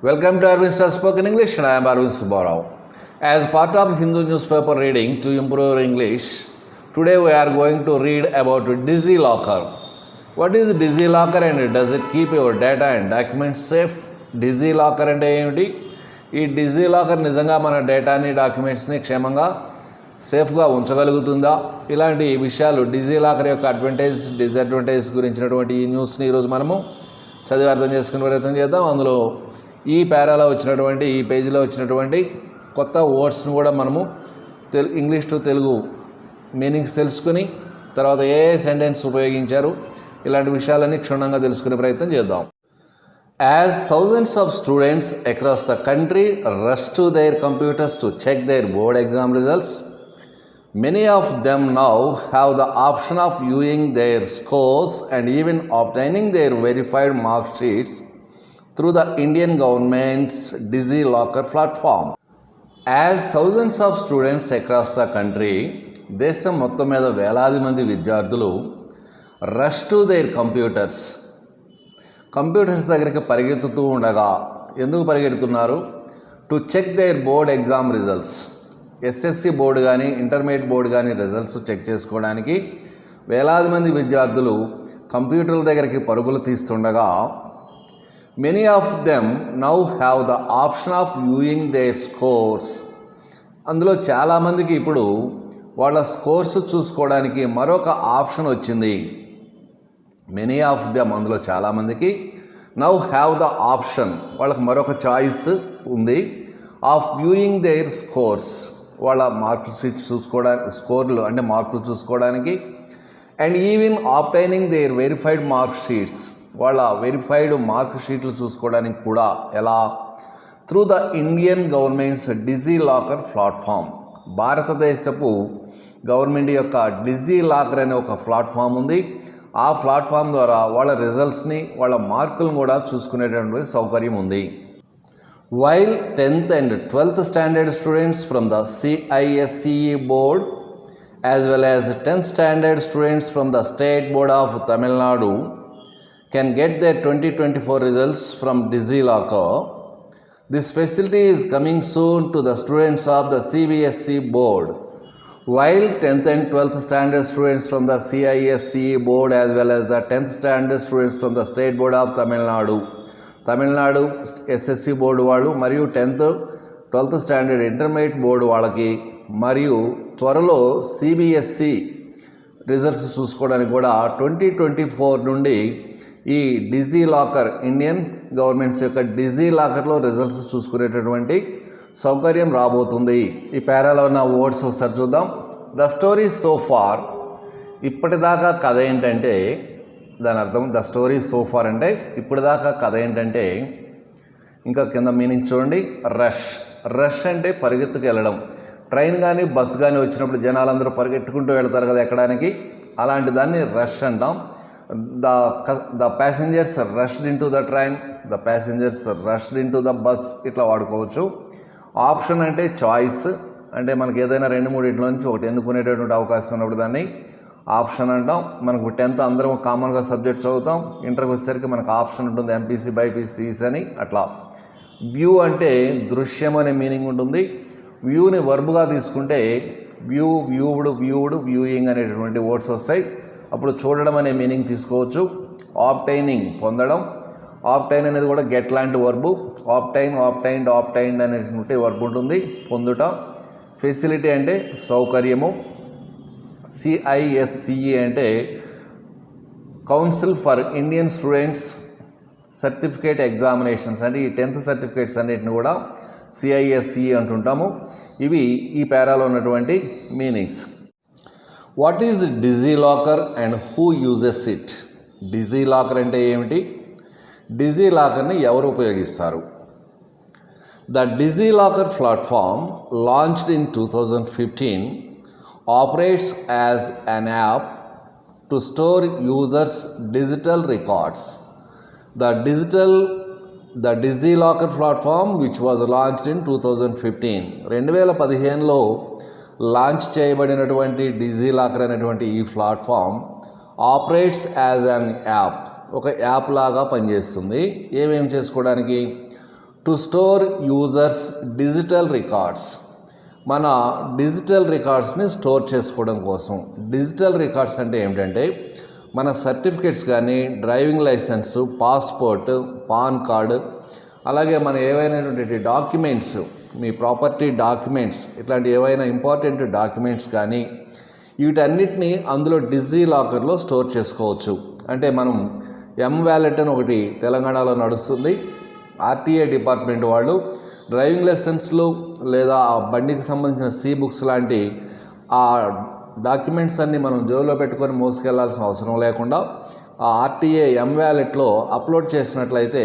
Welcome to Arvind Star Spoken English and I am Arvind Subbarao. As part of Hindu newspaper reading to improve your English, today we are going to read about DigiLocker. What is DigiLocker and does it keep your data and documents safe? DigiLocker అంటే ఏమిటి ఈ DigiLocker నిజంగా మన డేటాని డాక్యుమెంట్స్ని క్షేమంగా సేఫ్గా ఉంచగలుగుతుందా ఇలాంటి విషయాలు డిజిలాకర్ యొక్క అడ్వాంటేజ్ డిసడ్వాంటేజ్ గురించినటువంటి ఈ న్యూస్ని ఈరోజు మనము చదివి అర్థం చేసుకునే ప్రయత్నం చేద్దాం అందులో ఈ పేరాలో వచ్చినటువంటి ఈ పేజీలో వచ్చినటువంటి కొత్త వర్డ్స్ని కూడా మనము తెలు ఇంగ్లీష్ టు తెలుగు మీనింగ్స్ తెలుసుకుని తర్వాత ఏ సెంటెన్స్ ఉపయోగించారు ఇలాంటి విషయాలన్నీ క్షుణ్ణంగా తెలుసుకునే ప్రయత్నం చేద్దాం. As thousands of students across the country rush to their computers to check their board exam results many of them now have the option of viewing their scores and even obtaining their verified mark sheets through the Indian government's DigiLocker platform. As thousands of students across the country, దేశం మొత్తం మీద వేలాది మంది విద్యార్థులు rush to their computers computers దగ్గరికి పరిగెత్తుతూ ఉండగా ఎందుకు పరిగెడుతున్నారు? To check their board exam results SSC board కానీ ఇంటర్మీడియట్ బోర్డు కానీ రిజల్ట్స్ చెక్ చేసుకోవడానికి వేలాది మంది విద్యార్థులు కంప్యూటర్ల దగ్గరికి పరుగులు తీస్తుండగా many of them now have the option of viewing their scores అందులో చాలామందికి ఇప్పుడు వాళ్ళ స్కోర్స్ చూసుకోవడానికి మరొక ఆప్షన్ వచ్చింది. మెనీ ఆఫ్ దెమ్ అందులో చాలామందికి నౌ హ్యావ్ ద ఆప్షన్ వాళ్ళకి మరొక చాయిస్ ఉంది ఆఫ్ వ్యూయింగ్ దేర్ స్కోర్స్ వాళ్ళ మార్కులు షీట్ చూసుకోవడానికి స్కోర్లు అంటే మార్కులు చూసుకోవడానికి. And even obtaining their verified mark sheets వాళ్ళ వెరిఫైడ్ మార్క్ షీట్లు చూసుకోవడానికి కూడా ఎలా? Through the Indian government's DigiLocker platform భారతదేశపు గవర్నమెంట్ యొక్క డిజీ లాకర్ అనే ఒక ప్లాట్ఫామ్ ఉంది. ఆ ప్లాట్ఫామ్ ద్వారా వాళ్ళ రిజల్ట్స్ని వాళ్ళ మార్కులను కూడా చూసుకునేటటువంటి సౌకర్యం ఉంది. While tenth and twelfth standard students from the CISCE board as well as tenth standard students from the state board of Tamil Nadu can get their 2024 results from DigiLocker. This facility is coming soon to the students of the CBSE board. While 10th and 12th standard students from the CISCE board as well as the 10th standard students from the state board of Tamil Nadu, Tamil Nadu SSC board వాళ్ళు మరియు tenth twelfth standard intermediate board వాళ్ళకి మరియు త్వరలో CBSE results చూసుకోవడానికి కూడా twenty twenty four నుండి ఈ Digi locker Indian governments యొక్క డిజీ లాకర్లో రిజల్ట్స్ చూసుకునేటటువంటి సౌకర్యం రాబోతుంది. ఈ పేరాలో ఉన్న వర్డ్స్ ఒకసారి చూద్దాం. ద స్టోరీ సో ఫార్ ఇప్పటిదాకా కథ ఏంటంటే దాని అర్థం ద స్టోరీ సో ఫార్ అంటే ఇప్పటిదాకా కథ ఏంటంటే ఇంకా కింద మీనింగ్ చూడండి. రష్ రష్ అంటే పరిగెత్తుకు వెళ్ళడం ట్రైన్ కానీ బస్సు కానీ వచ్చినప్పుడు జనాలందరూ పరిగెట్టుకుంటూ వెళ్తారు కదా ఎక్కడానికి? అలాంటి దాన్ని రష్ అంటాం. The the passengers rushed in to the train the passengers rushed in to the bus ఇట్లా వాడుకోవచ్చు. ఆప్షన్ అంటే చాయిస్ అంటే మనకి ఏదైనా రెండు మూడు ఇంట్లో నుంచి ఒకటి ఎన్నుకునేటటువంటి అవకాశం ఉన్నప్పుడు దాన్ని ఆప్షన్ అంటాం. మనకు టెన్త్ అందరం కామన్గా సబ్జెక్ట్ చదువుతాం. ఇంటర్కి వచ్చేసరికి మనకు ఆప్షన్ ఉంటుంది ఎంపీసీ బైపీసీస్ అని అట్లా. వ్యూ అంటే దృశ్యం అనే మీనింగ్ ఉంటుంది. వ్యూని వర్బుగా తీసుకుంటే వ్యూ వ్యూవుడ్ వ్యూవుడ్ వ్యూయింగ్ అనేటటువంటి వర్డ్స్ వస్తాయి. అప్పుడు చూడడం అనే మీనింగ్ తీసుకోవచ్చు. ఆప్టైనింగ్ పొందడం. ఆప్టైన్ అనేది కూడా గెట్ లాంటి వర్బు ఆప్టైన్ ఆప్టైన్డ్ ఆప్టైన్డ్ అనేటువంటి వర్బ్ ఉంటుంది. పొందుట. ఫెసిలిటీ అంటే సౌకర్యము. సిఐఎస్సిఈ అంటే council for Indian students certificate examinations అంటే ఈ టెన్త్ సర్టిఫికేట్స్ అన్నిటిని కూడా సిఐఎస్సిఈ అంటుంటాము. ఇవి ఈ పేరాలో ఉన్నటువంటి meanings what is DigiLocker and who uses it DigiLocker అంటే ఏమిటి? డిజీ లాకర్ని ఎవరు ఉపయోగిస్తారు? The DigiLocker platform launched in two thousand fifteen operates as an app to store users digital records the digital the DigiLocker platform which was launched in two thousand fifteen రెండు వేల పదిహేనులో launch చేయబడినటువంటి డిజీ లాకర్ అనేటువంటి ఈ platform operates as an app. ఒక app లాగా పనిచేస్తుంది. ఏమేం చేసుకోవడానికి? To store users digital records. మన డిజిటల్ రికార్డ్స్ని స్టోర్ చేసుకోవడం కోసం. డిజిటల్ రికార్డ్స్ అంటే ఏమిటంటే మన సర్టిఫికేట్స్ కానీ driving licence passport PAN card అలాగే మన ఏవైనటువంటి డాక్యుమెంట్స్ మీ ప్రాపర్టీ డాక్యుమెంట్స్ ఇట్లాంటి ఏవైనా ఇంపార్టెంట్ డాక్యుమెంట్స్ కానీ వీటన్నిటిని అందులో డిజీ లాకర్లో స్టోర్ చేసుకోవచ్చు. అంటే మనం ఎం వ్యాలెట్ అని ఒకటి తెలంగాణలో నడుస్తుంది. ఆర్టీఏ డిపార్ట్మెంట్ వాళ్ళు డ్రైవింగ్ లైసెన్స్లు లేదా ఆ బండికి సంబంధించిన సీ బుక్స్ లాంటి ఆ డాక్యుమెంట్స్ అన్నీ మనం జోబులో పెట్టుకొని మోసుకెళ్ళాల్సిన అవసరం లేకుండా ఆ ఆర్టీఏ ఎం వ్యాలెట్లో అప్లోడ్ చేసినట్లయితే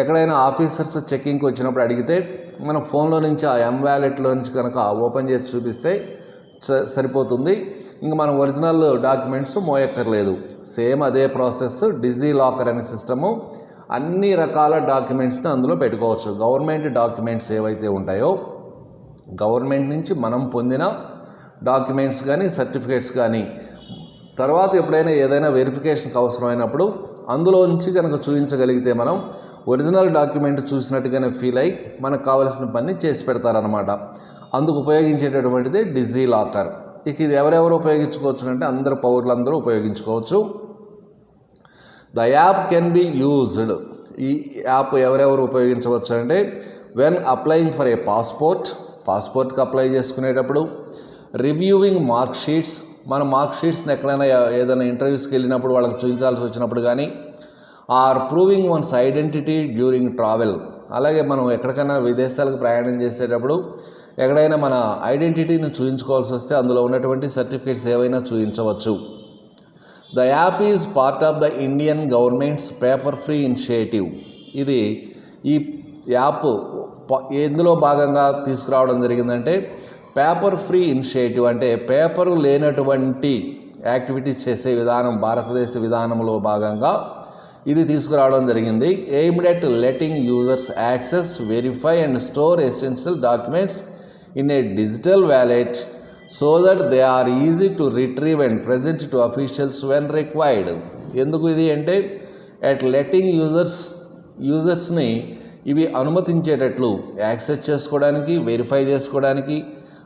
ఎక్కడైనా ఆఫీసర్స్ చెక్కింగ్కి వచ్చినప్పుడు అడిగితే మన ఫోన్లో నుంచి ఆ ఎం వ్యాలెట్లో నుంచి కనుక ఓపెన్ చేసి చూపిస్తే స- సరిపోతుంది. ఇంక మన ఒరిజినల్ డాక్యుమెంట్స్ మోయక్కర్లేదు. సేమ్ అదే ప్రాసెస్ డిజీ లాకర్ అనే సిస్టము. అన్ని రకాల డాక్యుమెంట్స్ని అందులో పెట్టుకోవచ్చు. గవర్నమెంట్ డాక్యుమెంట్స్ ఏవైతే ఉంటాయో గవర్నమెంట్ నుంచి మనం పొందిన డాక్యుమెంట్స్ కానీ సర్టిఫికేట్స్ కానీ తర్వాత ఎప్పుడైనా ఏదైనా వెరిఫికేషన్కి అవసరమైనప్పుడు అందులో నుంచి కనుక చూపించగలిగితే మనం ఒరిజినల్ డాక్యుమెంట్ చూసినట్టుగానే ఫీల్ అయ్యి మనకు కావాల్సిన పని చేసి పెడతారనమాట అందుకు ఉపయోగించేటటువంటిది డిజీ లాకర్ ఇక ఇది ఎవరెవరు ఉపయోగించుకోవచ్చు అంటే అందరు పౌరులందరూ ఉపయోగించుకోవచ్చు. The app can be used ఈ యాప్ ఎవరెవరు ఉపయోగించవచ్చు అంటే when applying for a passport పాస్పోర్ట్కి apply చేసుకునేటప్పుడు రివ్యూవింగ్ మార్క్ షీట్స్ మన మార్క్ షీట్స్ని ఎక్కడైనా ఏదైనా ఇంటర్వ్యూస్కి వెళ్ళినప్పుడు వాళ్ళకి చూపించాల్సి వచ్చినప్పుడు కానీ or proving one's identity during travel అలాగే మనం ఎక్కడికైనా విదేశాలకు ప్రయాణం చేసేటప్పుడు ఎక్కడైనా మన ఐడెంటిటీని చూపించుకోవాల్సి వస్తే అందులో ఉన్నటువంటి సర్టిఫికేట్స్ ఏవైనా చూపించవచ్చు the app is part of the Indian government's paper free initiative ఇది ఈ యాప్ ప- ఎందులో భాగంగా తీసుకురావడం జరిగిందంటే పేపర్ ఫ్రీ ఇనిషియేటివ్ అంటే పేపర్ లేనటువంటి యాక్టివిటీస్ చేసే విధానం భారతదేశ విధానంలో భాగంగా ఇది తీసుకురావడం జరిగింది. Aimed at letting users access verify and store essential documents in a digital wallet so that they are easy to retrieve and present to officials when required ఎందుకు ఇది అంటే అట్ లెటింగ్ యూజర్స్ యూజర్స్ని ఇవి అనుమతించేటట్లు యాక్సెస్ చేసుకోవడానికి verify చేసుకోవడానికి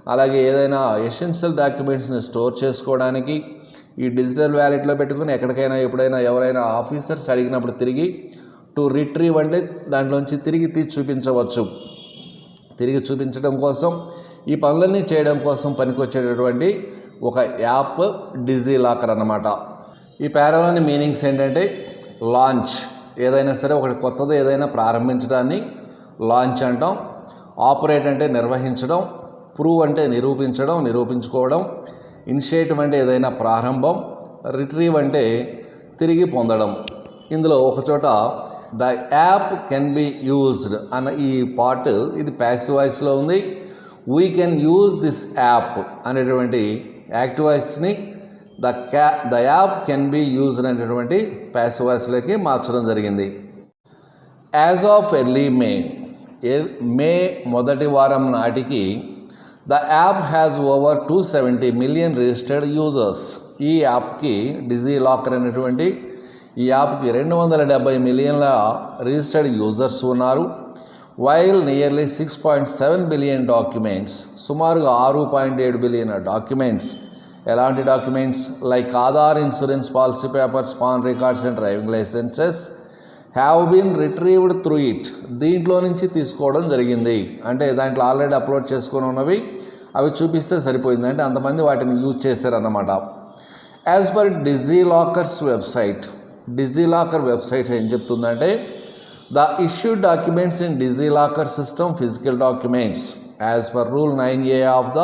అలాగే ఏదైనా essential డాక్యుమెంట్స్ని store చేసుకోవడానికి ఈ డిజిటల్ వ్యాలెట్లో పెట్టుకుని ఎక్కడికైనా ఎప్పుడైనా ఎవరైనా ఆఫీసర్స్ అడిగినప్పుడు తిరిగి టు రిట్రీవ్ అంటే దాంట్లోంచి తిరిగి తీసి చూపించవచ్చు. తిరిగి చూపించడం కోసం ఈ పనులన్నీ చేయడం కోసం పనికొచ్చేటటువంటి ఒక యాప్ డిజీ లాకర్ అన్నమాట. ఈ పేరాలోని మీనింగ్స్ ఏంటంటే లాంచ్ ఏదైనా సరే ఒకటి కొత్తది ఏదైనా ప్రారంభించడాన్ని లాంచ్ అంటాం. ఆపరేట్ అంటే నిర్వహించడం. ప్రూవ్ అంటే నిరూపించడం నిరూపించుకోవడం ఇనిషియేటివ్ అంటే ఏదైనా ప్రారంభం రిట్రీవ్ అంటే తిరిగి పొందడం. ఇందులో ఒకచోట the app can be used అన్న ఈ పార్ట్ ఇది ప్యాసివ్ వాయిస్లో ఉంది. We can use this app అనేటువంటి యాక్టివ్ వాయిస్ని ద క్యా the app can be used అనేటువంటి ప్యాసివ్ వాయిస్లోకి మార్చడం జరిగింది. As of early May May మొదటి వారం నాటికి the app has over two seventy million registered users ఈ యాప్కి డిజీ లాకర్ అనేటువంటి ఈ యాప్కి రెండు వందల డెబ్బై మిలియన్ల రిజిస్టర్డ్ యూజర్స్ ఉన్నారు. While nearly six point seven billion documents సుమారుగా ఆరు పాయింట్ ఏడు బిలియన్ డాక్యుమెంట్స్ ఎలాంటి documents like Aadhaar insurance policy papers PAN records and driving licences have been retrieved through it దీంట్లో నుంచి తీసుకోవడం జరిగింది. అంటే దాంట్లో ఆల్రెడీ అప్లోడ్ చేసుకొని ఉన్నవి అవి చూపిస్తే సరిపోయింది. అంటే అంతమంది వాటిని యూజ్ చేశారన్నమాట. As per DigiLocker's website DigiLocker website ఏం చెప్తుందంటే the issue documents in DigiLocker system physical documents as per rule nine A of the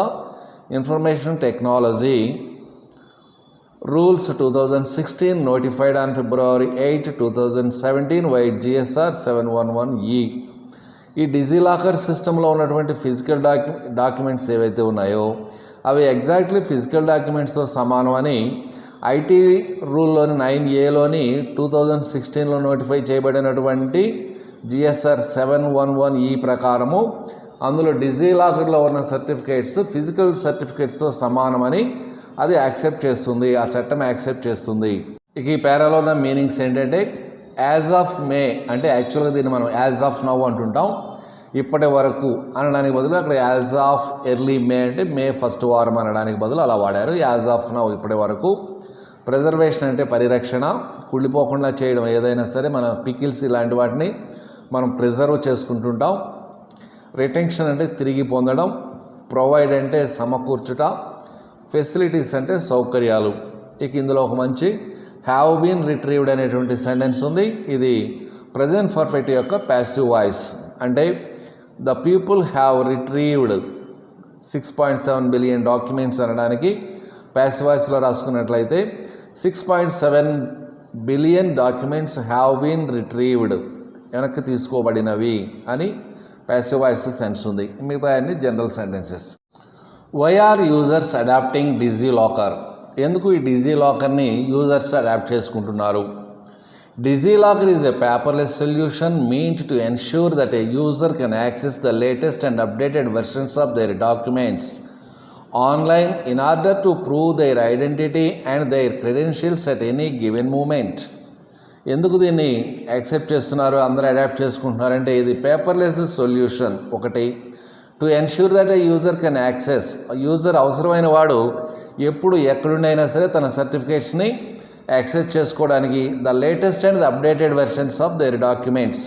information technology rules two thousand sixteen notified on February eight two thousand seventeen vide GSR seven one one E ఈ DigiLocker సిస్టంలో ఉన్నటువంటి physical డాక్యు documents ఏవైతే ఉన్నాయో అవి exactly physical డాక్యుమెంట్స్తో సమానం అని IT రూల్లోని నైన్ ఏలోని టూ థౌజండ్ సిక్స్టీన్లో నోటిఫై చేయబడినటువంటి GSR seven one one E ప్రకారము అందులో డిజిలాకర్లో ఉన్న సర్టిఫికేట్స్ ఫిజికల్ సర్టిఫికేట్స్తో సమానమని అది యాక్సెప్ట్ చేస్తుంది ఆ చట్టం యాక్సెప్ట్ చేస్తుంది. ఇక ఈ పేరాలో ఉన్న మీనింగ్స్ ఏంటంటే యాజ్ ఆఫ్ మే అంటే యాక్చువల్గా దీన్ని మనం యాజ్ ఆఫ్ నవ్ అంటుంటాం. ఇప్పటి వరకు అనడానికి బదులు అక్కడ యాజ్ ఆఫ్ ఎర్లీ మే అంటే మే ఫస్ట్ వారం అనడానికి బదులు అలా వాడారు. యాజ్ ఆఫ్ నవ్ ఇప్పటి వరకు. ప్రిజర్వేషన్ అంటే పరిరక్షణ. కుళ్ళిపోకుండా చేయడం ఏదైనా సరే మన పికిల్స్ ఇలాంటి వాటిని మనం ప్రిజర్వ్ చేసుకుంటుంటాం. రిటెన్షన్ అంటే తిరిగి పొందడం. ప్రొవైడ్ అంటే సమకూర్చుట. ఫెసిలిటీస్ అంటే సౌకర్యాలు. ఇక ఇందులో ఒక మంచి హ్యావ్ బీన్ రిట్రీవ్డ్ అనేటువంటి సెంటెన్స్ ఉంది. ఇది ప్రజెంట్ పర్ఫెక్ట్ యొక్క ప్యాసివ్ వాయిస్ అంటే the people have retrieved six point seven billion documents అనడానికి ప్యాసివ్ వాయిస్లో రాసుకున్నట్లయితే six point seven billion documents have been retrieved వెనక్కి తీసుకోబడినవి అని ప్యాసివ్ వాయిస్ సెన్స్ ఉంది. మిగతా అన్ని general sentences why are users adapting DigiLocker ఎందుకు ఈ డిజీ లాకర్ని యూజర్స్ అడాప్ట్ చేసుకుంటున్నారు? DigiLocker is a paperless solution meant to ensure that a user can access the latest and updated versions of their documents online in order to prove their identity and their credentials at any given moment ఎందుకు దీన్ని accept చేస్తున్నారు అందరూ adapt చేసుకుంటున్నారంటే ఇది paperless solution ఒకటి to ensure that a user can access user అవసరమైన వాడు ఎప్పుడు ఎక్కడుండైనా సరే తన సర్టిఫికేట్స్ని యాక్సెస్ చేసుకోవడానికి the latest and the updated versions of their documents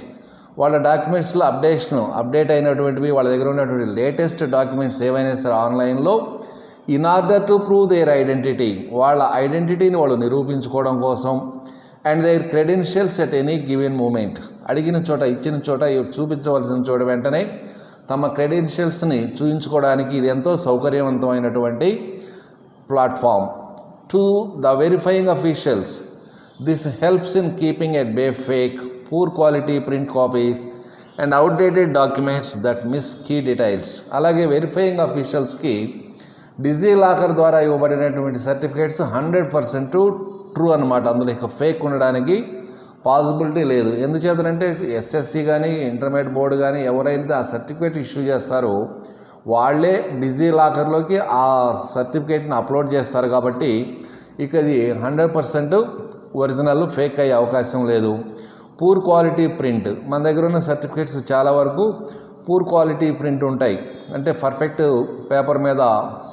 వాళ్ళ డాక్యుమెంట్స్లో అప్డేషన్ అప్డేట్ అయినటువంటివి వాళ్ళ దగ్గర ఉన్నటువంటి లేటెస్ట్ డాక్యుమెంట్స్ ఏవైనా సరే ఆన్లైన్లో in order to prove their identity వాళ్ళ ఐడెంటిటీని వాళ్ళు నిరూపించుకోవడం కోసం and their credentials at any given moment అడిగిన చోట ఇచ్చిన చోట చూపించవలసిన చోట వెంటనే తమ క్రెడెన్షియల్స్ని చూపించుకోవడానికి ఇది ఎంతో సౌకర్యవంతమైనటువంటి platform. To the verifying officials this helps in keeping at bay fake poor quality print copies and outdated documents that miss key details అలాగే వెరిఫైయింగ్ అఫీషియల్స్కి డిజీ లాకర్ ద్వారా ఇవ్వబడినటువంటి సర్టిఫికేట్స్ హండ్రెడ్ పర్సెంట్ ట్రూ అనమాట. అందులో ఇక ఫేక్ ఉండడానికి possibility లేదు. ఎందుచేతనంటే ఎస్ఎస్సి కానీ ఇంటర్మీడియట్ బోర్డు కానీ ఎవరైతే ఆ సర్టిఫికేట్ ఇష్యూ చేస్తారో వాళ్ళే డిజీ లాకర్లోకి ఆ సర్టిఫికేట్ని అప్లోడ్ చేస్తారు కాబట్టి ఇక ఇది హండ్రెడ్ పర్సెంట్ ఒరిజినల్ ఫేక్ అయ్యే అవకాశం లేదు. Poor quality print. మన దగ్గర ఉన్న సర్టిఫికేట్స్ చాలా వరకు పూర్ క్వాలిటీ ప్రింట్ ఉంటాయి. అంటే పర్ఫెక్ట్ పేపర్ మీద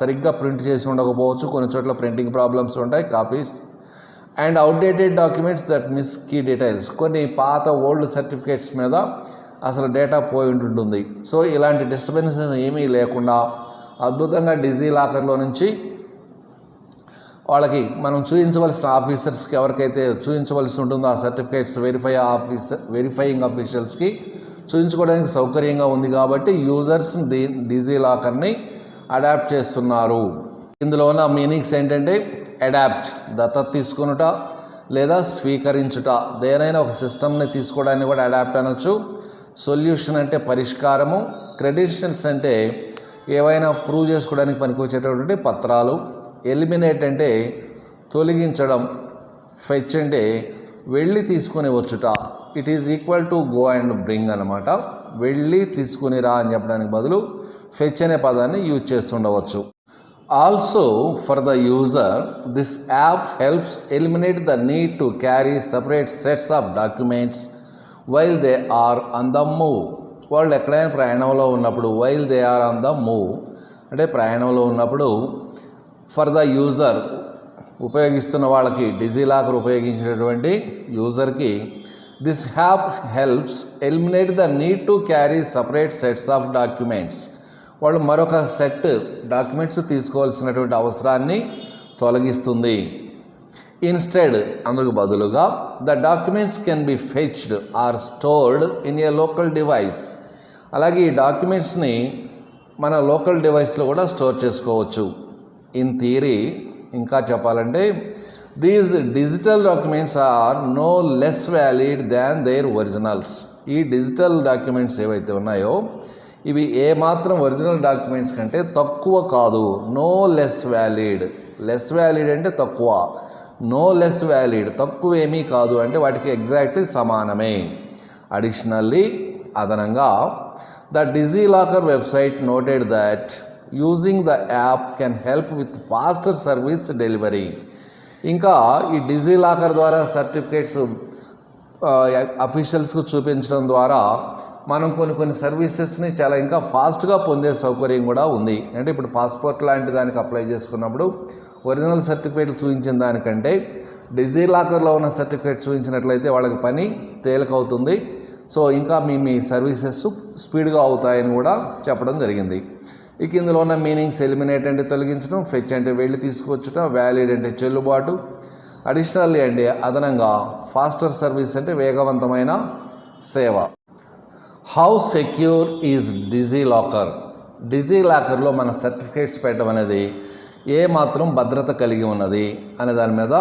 సరిగ్గా ప్రింట్ చేసి ఉండకపోవచ్చు. కొన్ని చోట్ల ప్రింటింగ్ ప్రాబ్లమ్స్ ఉంటాయి. Copies and outdated documents that miss key details. కొన్ని పాత ఓల్డ్ సర్టిఫికేట్స్ మీద అసలు డేటా పోయి ఉంటుంటుంది. సో ఇలాంటి డిస్టర్బెన్సెస్ ఏమీ లేకుండా అద్భుతంగా డిజీ లాకర్లో నుంచి వాళ్ళకి మనం చూపించవలసిన ఆఫీసర్స్కి ఎవరికైతే చూపించవలసి ఉంటుందో ఆ సర్టిఫికేట్స్ వెరిఫై ఆఫీసర్ వెరిఫైయింగ్ ఆఫీషియల్స్కి చూపించుకోవడానికి సౌకర్యంగా ఉంది కాబట్టి యూజర్స్ దీ డిజీ లాకర్ని అడాప్ట్ చేస్తున్నారు. ఇందులో ఉన్న మీనింగ్స్ ఏంటంటే అడాప్ట్ దత్తత తీసుకునుట లేదా స్వీకరించుట. దేనైనా ఒక సిస్టమ్ని తీసుకోవడానికి కూడా అడాప్ట్ అనొచ్చు. సొల్యూషన్ అంటే పరిష్కారము. క్రెడిషన్స్ అంటే ఏవైనా ప్రూవ్ చేసుకోవడానికి పనికొచ్చేటటువంటి పత్రాలు. ఎలిమినేట్ అంటే తొలగించడం. ఫెచ్ అంటే వెళ్ళి తీసుకుని వచ్చుట. It is equal to go and bring అనమాట వెళ్ళి తీసుకుని రా అని చెప్పడానికి బదులు ఫెచ్ అనే పదాన్ని use చేస్తుండవచ్చు. Also for the user this app helps eliminate the need to carry separate sets of documents while they are on the move వాళ్ళు ఎక్కడైనా ప్రయాణంలో ఉన్నప్పుడు while they are on the move అంటే ప్రయాణంలో ఉన్నప్పుడు ఫర్ ద యూజర్ ఉపయోగిస్తున్న వాళ్ళకి DigiLocker ఉపయోగించినటువంటి యూజర్కి this hap helps eliminate the need to carry separate sets of documents వాళ్ళు మరొక సెట్ డాక్యుమెంట్స్ తీసుకోవాల్సినటువంటి అవసరాన్ని తొలగిస్తుంది. ఇన్స్టెడ్ అందుకు బదులుగా the documents can be fetched or stored in a local device అలాగే ఈ డాక్యుమెంట్స్ని మన లోకల్ డివైస్లో కూడా స్టోర్ చేసుకోవచ్చు. ఇన్ థియరీ ఇంకా చెప్పాలంటే these digital documents are no less valid than their originals ఈ డిజిటల్ డాక్యుమెంట్స్ ఏవైతే ఉన్నాయో ఇవి ఏమాత్రం ఒరిజినల్ డాక్యుమెంట్స్ కంటే తక్కువ కాదు. No less valid. Less valid అంటే తక్కువ. No less valid. తక్కువ ఏమీ కాదు అంటే వాటికి ఎగ్జాక్ట్లీ సమానమే. అడిషనల్లీ అదనంగా the DigiLocker website noted that using the app can help with faster service delivery. ఇంకా ఈ డిజీ లాకర్ ద్వారా సర్టిఫికేట్స్ అఫీషియల్స్కు చూపించడం ద్వారా మనం కొన్ని కొన్ని సర్వీసెస్ని చాలా ఇంకా ఫాస్ట్గా పొందే సౌకర్యం కూడా ఉంది. అంటే ఇప్పుడు పాస్పోర్ట్ లాంటి దానికి అప్లై చేసుకున్నప్పుడు ఒరిజినల్ సర్టిఫికేట్ చూపించిన దానికంటే డిజీ లాకర్లో ఉన్న సర్టిఫికేట్ చూపించినట్లయితే వాళ్ళకి పని తేలికవుతుంది. సో ఇంకా మీ మీ సర్వీసెస్ స్పీడ్గా అవుతాయని కూడా చెప్పడం జరిగింది. ఇక ఇందులో ఉన్న మీనింగ్స్ ఎలిమినేట్ అంటే తొలగించడం ఫెచ్ అంటే వెళ్ళి తీసుకొచ్చడం వ్యాలిడ్ అంటే చెల్లుబాటు అడిషనల్లీ అంటే అదనంగా ఫాస్టర్ సర్వీస్ అంటే వేగవంతమైన సేవ. How secure is DigiLocker డిజీ లాకర్లో మన సర్టిఫికేట్స్ పెట్టడం అనేది ఏ మాత్రం భద్రత కలిగి ఉన్నది అనే దాని మీద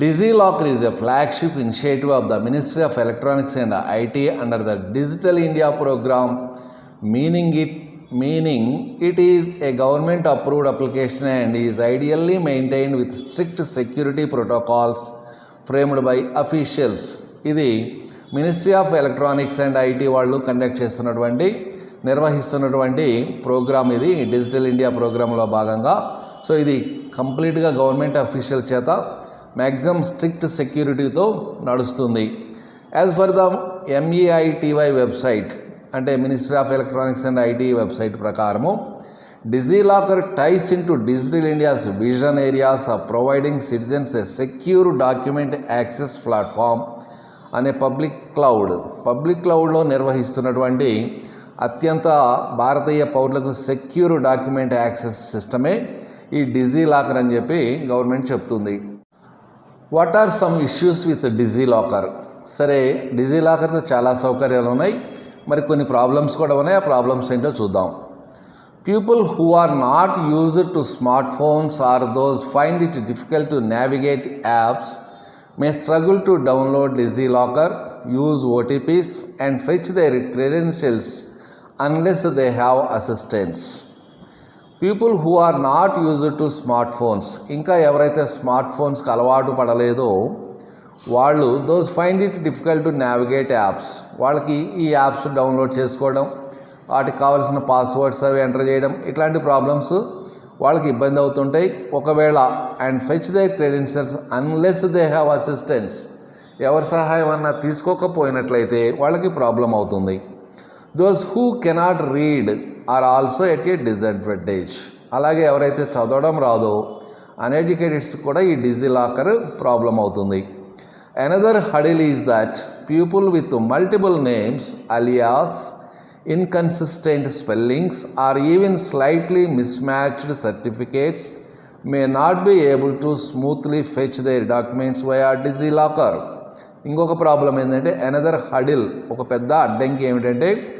DigiLocker is a flagship initiative of the ministry of electronics and IT under the digital India programme meaning it meaning it is a government approved application and is ideally maintained with strict security protocols framed by officials ఇది ministry of electronics and IT వాళ్ళు conduct చేస్తున్నటువంటి నిర్వహిస్తున్నటువంటి programme ఇది digital India ప్రోగ్రాంలో భాగంగా. So ఇది కంప్లీట్గా government official చేత మ్యాక్సిమం స్ట్రిక్ట్ సెక్యూరిటీతో నడుస్తుంది. As for the MeitY website అంటే ministry of electronics and IT website ప్రకారము DigiLocker ties in to digital India's vision areas of providing citizens a secure document access platform. అనే public cloud. Public క్లౌడ్లో నిర్వహిస్తున్నటువంటి అత్యంత భారతీయ పౌరులకు secure document access సిస్టమే ఈ Digi locker అని చెప్పి గవర్నమెంట్ చెప్తుంది. What are some issues with DigiLocker సరే డిజీ లాకర్తో చాలా సౌకర్యాలు ఉన్నాయి. మరి కొన్ని ప్రాబ్లమ్స్ కూడా ఉన్నాయి. ఆ ప్రాబ్లమ్స్ ఏంటో చూద్దాం. People who are not used to smartphones or those find it difficult to navigate apps may struggle to download DigiLocker use OTPs and fetch their credentials unless they have assistance people who are not used to smartphones ఇంకా ఎవరైతే స్మార్ట్ ఫోన్స్కి అలవాటు పడలేదో వాళ్ళు those find it difficult to navigate apps వాళ్ళకి ఈ apps download చేసుకోవడం వాటికి కావాల్సిన పాస్వర్డ్స్ అవి ఎంటర్ చేయడం ఇట్లాంటి ప్రాబ్లమ్స్ వాళ్ళకి ఇబ్బంది అవుతుంటాయి. ఒకవేళ and fetch they credentials unless they have assistance ఎవరి సహాయం అన్నా తీసుకోకపోయినట్లయితే వాళ్ళకి ప్రాబ్లం అవుతుంది. Those who cannot read are also at a disadvantage అలాగే ఎవరైతే చదవడం రాదో అన్ఎడ్యుకేటెడ్స్ కూడా ఈ డిజీ లాకర్ ప్రాబ్లం అవుతుంది. Another hurdle is that people with multiple names alias inconsistent spellings or even slightly mismatched certificates may not be able to smoothly fetch their documents why are DigiLocker ఇంకొక problem ఏంటంటే another hurdle ఒక పెద్ద అడ్డంకి ఏమిటంటే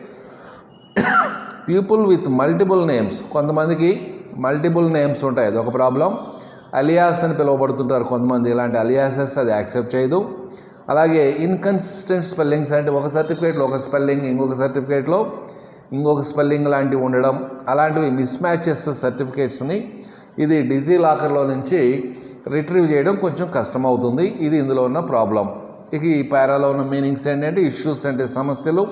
people with multiple names కొంతమందికి multiple names ఉంటాయి. అది ఒక ప్రాబ్లం అలియాస్ అని పిలువబడుతుంటారు కొంతమంది. ఇలాంటి అలియాసెస్ అది యాక్సెప్ట్ చేయదు. అలాగే ఇన్కన్సిస్టెంట్ స్పెల్లింగ్స్ అంటే ఒక సర్టిఫికేట్లో ఒక స్పెల్లింగ్ ఇంకొక సర్టిఫికేట్లో ఇంకొక స్పెల్లింగ్ లాంటివి ఉండడం అలాంటివి మిస్ మ్యాచెస్ సర్టిఫికేట్స్ని ఇది డిజీ లాకర్లో నుంచి రిట్రీవ్ చేయడం కొంచెం కష్టం అవుతుంది ఇది ఇందులో ఉన్న ప్రాబ్లం ఇక ఈ పారాలో ఉన్న మీనింగ్స్ ఏంటంటే ఇష్యూస్ అంటే సమస్యలు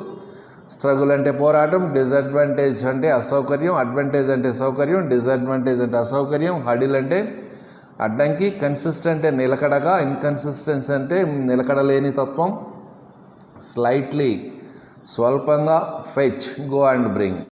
స్ట్రగుల్ అంటే పోరాటం డిసడ్వాంటేజ్ అంటే అసౌకర్యం అడ్వాంటేజ్ అంటే సౌకర్యం డిసడ్వాంటేజ్ అంటే అసౌకర్యం హడిల్ అంటే అడ్డంకి కన్సిస్టెంట్ నిలకడగా ఇన్కన్సిస్టెన్స్ అంటే నిలకడలేని తత్వం. స్లైట్లీ స్వల్పంగా ఫెచ్ గో అండ్ బ్రింగ్